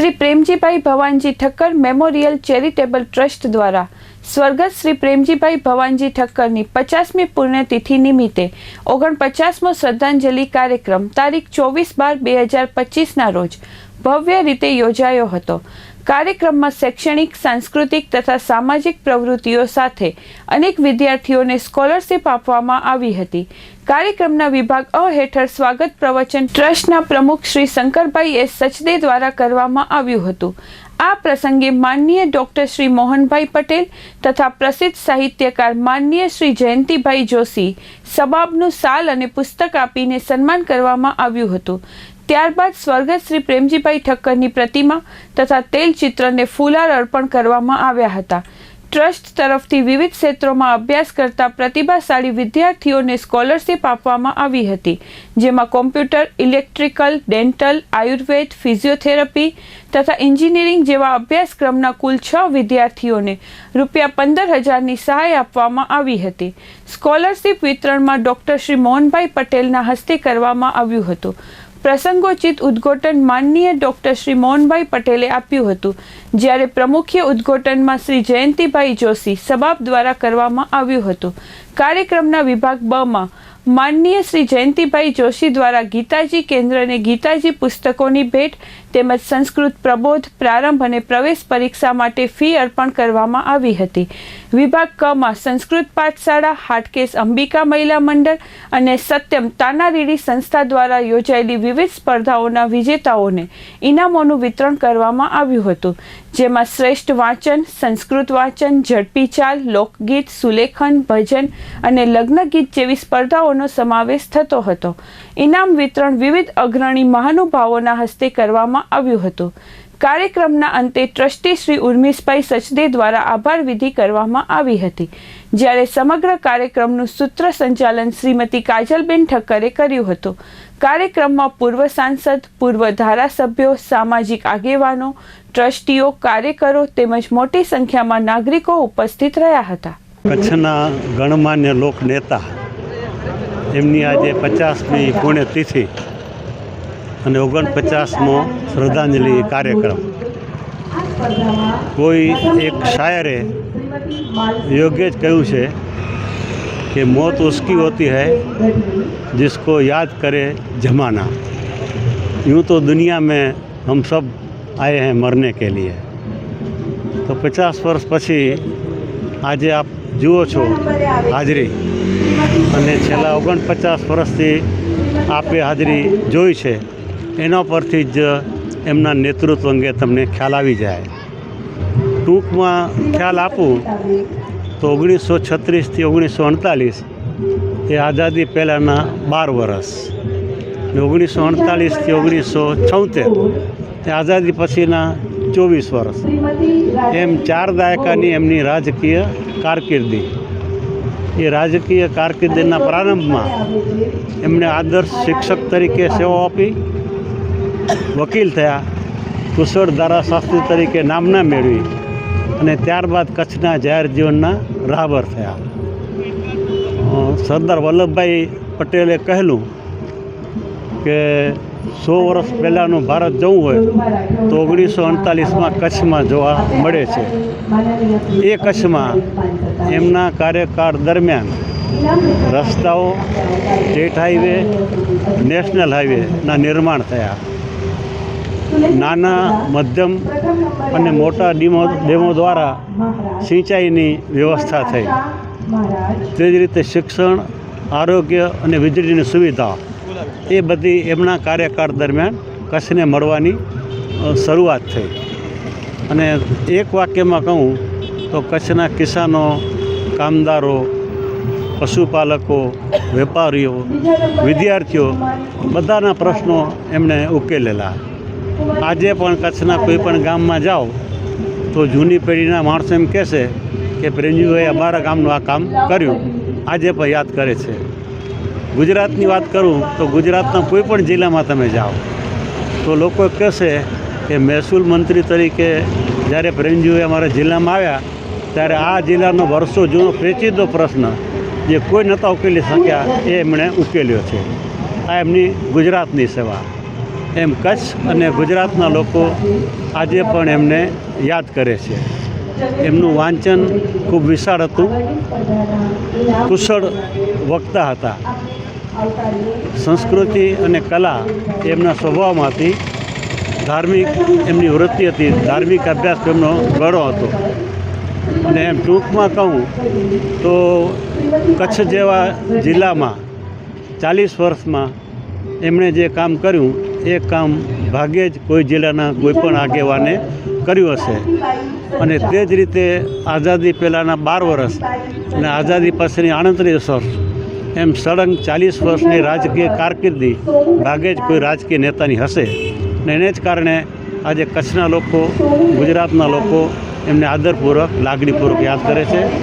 Shri Premjibhai Bhavanji Thakkar memorial charitable trust દ્વારા સ્વર્ગસ્થ શ્રી પ્રેમજીભાઈ ભવાનજી ઠક્કરની પચાસમી પુણ્યતિથિ નિમિત્તે ઓગણપચાસમો શ્રદ્ધાંજલિ કાર્યક્રમ તારીખ ચોવીસ બાર બે હજાર પચીસના રોજ ભવ્ય રીતે યોજાયો હતો. કાર્યક્રમમાં શૈક્ષણિક, સાંસ્કૃતિક તથા સામાજિક પ્રવૃત્તિઓ સાથે અનેક વિદ્યાર્થીઓને સ્કોલરશિપ આપવામાં આવી હતી. કાર્યક્રમના વિભાગ અ હેઠળ સ્વાગત પ્રવચન ટ્રસ્ટના પ્રમુખ શ્રી શંકરભાઈ એસ સચદે દ્વારા કરવામાં આવ્યું હતું. આ પ્રસંગે માનનીય ડોક્ટર શ્રી મોહનભાઈ પટેલ તથા પ્રસિદ્ધ સાહિત્યકાર માનનીય શ્રી જયંતિભાઈ જોશી સબાબનું સાલ અને પુસ્તક આપીને સન્માન કરવામાં આવ્યું હતું. ત્યારબાદ સ્વર્ગસ્થ શ્રી પ્રેમજીભાઈ ઠક્કરની પ્રતિમા તથા તેલ ચિત્રને ફૂલાર અર્પણ કરવામાં આવ્યા હતા. ટ્રસ્ટ તરફથી વિવિધ ક્ષેત્રોમાં અભ્યાસ કરતા પ્રતિભાશાળી વિદ્યાર્થીઓને સ્કોલરશિપ આપવામાં આવી હતી, જેમાં computer, electrical, dental, Ayurveda, physiotherapy તથા એન્જિનિયરિંગ જેવા અભ્યાસક્રમના કુલ છ વિદ્યાર્થીઓને રૂપિયા પંદર હજારની સહાય આપવામાં આવી હતી. સ્કોલરશિપ વિતરણમાં ડૉક્ટર શ્રી મોહનભાઈ પટેલના હસ્તે કરવામાં આવ્યું હતું. પ્રસંગોચિત ઉદ્ઘોટન માનનીય ડોક્ટર શ્રી મોહનભાઈ પટેલે આપ્યું હતું, જ્યારે પ્રમુખીય ઉદ્ઘોટનમાં શ્રી જયંતિભાઈ જોશી સબાબ દ્વારા કરવામાં આવ્યું હતું. કાર્યક્રમના વિભાગ બમાં માનનીય શ્રી જયંતિભાઈ જોશી દ્વારા ગીતાજી કેન્દ્રને ગીતાજી પુસ્તકોની ભેટ તેમજ સંસ્કૃત પ્રબોધ, પ્રારંભ અને પ્રવેશ પરીક્ષા માટે ફી અર્પણ કરવામાં આવી હતી. વિભાગ કમાં સંસ્કૃત પાઠશાળા, હાટકેશ અંબિકા મહિલા મંડળ અને સત્યમ તાનારીડી સંસ્થા દ્વારા યોજાયેલી વિવિધ સ્પર્ધાઓના વિજેતાઓને ઇનામોનું વિતરણ કરવામાં આવ્યું હતું. જેમાં શ્રેષ્ઠ વાંચન, સંસ્કૃત વાંચન, ઝડપી ચાલ, લોકગીત, સુલેખન, ભજન અને લગ્નગીત જેવી સ્પર્ધાઓનો સમાવેશ થતો હતો. ઇનામ વિતરણ વિવિધ અગ્રણી મહાનુભાવોના હસ્તે કરવામાં આવ્યું હતું. કાર્યક્રમના અંતે ટ્રસ્ટી શ્રી ઉર્મિશભાઈ સચદે દ્વારા આભાર વિધિ કરવામાં આવી હતી. જ્યારે સમગ્ર કાર્યક્રમનું સૂત્ર સંચાલન શ્રીમતી કાજલબેન ઠક્કરે કર્યું હતું. કાર્યક્રમમાં પૂર્વ સાંસદ, પૂર્વ ધારાસભ્યો, સામાજિક આગેવાનો, ટ્રસ્ટીઓ, કાર્યકરો તેમજ મોટી સંખ્યામાં નાગરિકો ઉપસ્થિત રહ્યા હતા. કચ્છના ગણમાન્ય લોક નેતા એમની આજે પચાસમી પુણ્યતિથિ અને ઓગણપચાસમો શ્રદ્ધાંજલિ કાર્યક્રમ કોઈ એક શાયરે યોગ્ય જ કહ્યું છે કે મોત ઉસકી હોતી है जिसको याद करे जमाना यूँ तो दुनिया में हम सब आए हैं मरने के लिए તો પચાસ વર્ષ પછી આજે આપ જુઓ છો હાજરી અને છેલ્લા ઓગણપચાસ વર્ષથી આપે હાજરી જોઈ છે, એના પરથી જ એમના નેતૃત્વ અંગે તમને ખ્યાલ આવી જાય. ટૂંકમાં ખ્યાલ આપું તો ઓગણીસો છત્રીસથી ઓગણીસો અડતાલીસ એ આઝાદી પહેલાંના બાર વર્ષ ને ઓગણીસો અડતાલીસથી ઓગણીસો છોતેર એ આઝાદી પછીના ચોવીસ વર્ષ એમ ચાર દાયકાની એમની રાજકીય કારકિર્દી. એ રાજકીય કારકિર્દીના પ્રારંભમાં એમણે આદર્શ શિક્ષક તરીકે સેવાઓ આપી. વકીલ થયા, કુશળ ધારાશાસ્ત્રી તરીકે નામના મેળવી અને ત્યારબાદ કચ્છના જાહેર જીવનના રાહબર થયા. સરદાર વલ્લભભાઈ પટેલે કહેલું કે સો વર્ષ પહેલાંનું ભારત જવું હોય તો ઓગણીસો અડતાલીસમાં કચ્છમાં જોવા મળે છે. એ કચ્છમાં એમના કાર્યકાળ દરમિયાન રસ્તાઓ સ્ટેટ હાઈવે, નેશનલ હાઈવેના નિર્માણ થયા. નાના, મધ્યમ અને મોટા ડીમો, ડેમો દ્વારા સિંચાઈની વ્યવસ્થા થઈ. તે જ રીતે શિક્ષણ, આરોગ્ય અને વીજળીની સુવિધા એ બધી એમના કાર્યકાળ દરમિયાન કચ્છને મળવાની શરૂઆત થઈ. અને એક વાક્યમાં કહું તો કચ્છના કિસાનો, કામદારો, પશુપાલકો, વેપારીઓ, વિદ્યાર્થીઓ બધાના પ્રશ્નો એમણે ઉકેલેલા. આજે પણ કચ્છના કોઈ પણ ગામમાં જાઓ તો જૂની પેઢીના માણસો એમ કહેશે કે પ્રેમજીભાઈ અમારા ગામનું આ કામ કર્યું. આજે પણ યાદ કરે છે. ગુજરાતની વાત કરું તો ગુજરાતના કોઈ પણ જિલ્લામાં તમે જાઓ, તો લોકો કહેશે કે મહેસૂલ મંત્રી તરીકે જ્યારે પ્રેમજીભાઈ અમારા જિલ્લામાં આવ્યા, ત્યારે આ જિલ્લાનો વર્ષો જૂનો પેચીદો પ્રશ્ન જે કોઈ નહોતા ઉકેલી શક્યા, એ એમણે ઉકેલ્યો છે. આ એમની ગુજરાતની સેવા. એમ કચ્છ અને ગુજરાતના લોકો આજે પણ એમને યાદ કરે છે. એમનું વાંચન ખૂબ વિશાળ હતું. કુશળ વક્તા હતા. સંસ્કૃતિ અને કલા એમના સ્વભાવમાં હતી ધાર્મિક એમની વૃત્તિ હતી, ધાર્મિક અભ્યાસ એમનો ગળો હતો. અને એમ ટૂંકમાં કહું તો કચ્છ જેવા જિલ્લામાં ચાલીસ વર્ષમાં એમણે જે કામ કર્યું, એ કામ ભાગ્યે જ કોઈ જિલ્લાના કોઈપણ આગેવાને કર્યું હશે. અને તે જ રીતે આઝાદી પહેલાંના બાર વર્ષ અને આઝાદી પછીની આડત્રીસ વર્ષ એમ સળંગ ચાલીસ વર્ષની રાજકીય કારકિર્દી ભાગે જ કોઈ રાજકીય નેતાની હશે. ને એને જ કારણે આજે કચ્છના લોકો, ગુજરાતના લોકો એમને આદરપૂર્વક, લાગણીપૂર્વક યાદ કરે છે.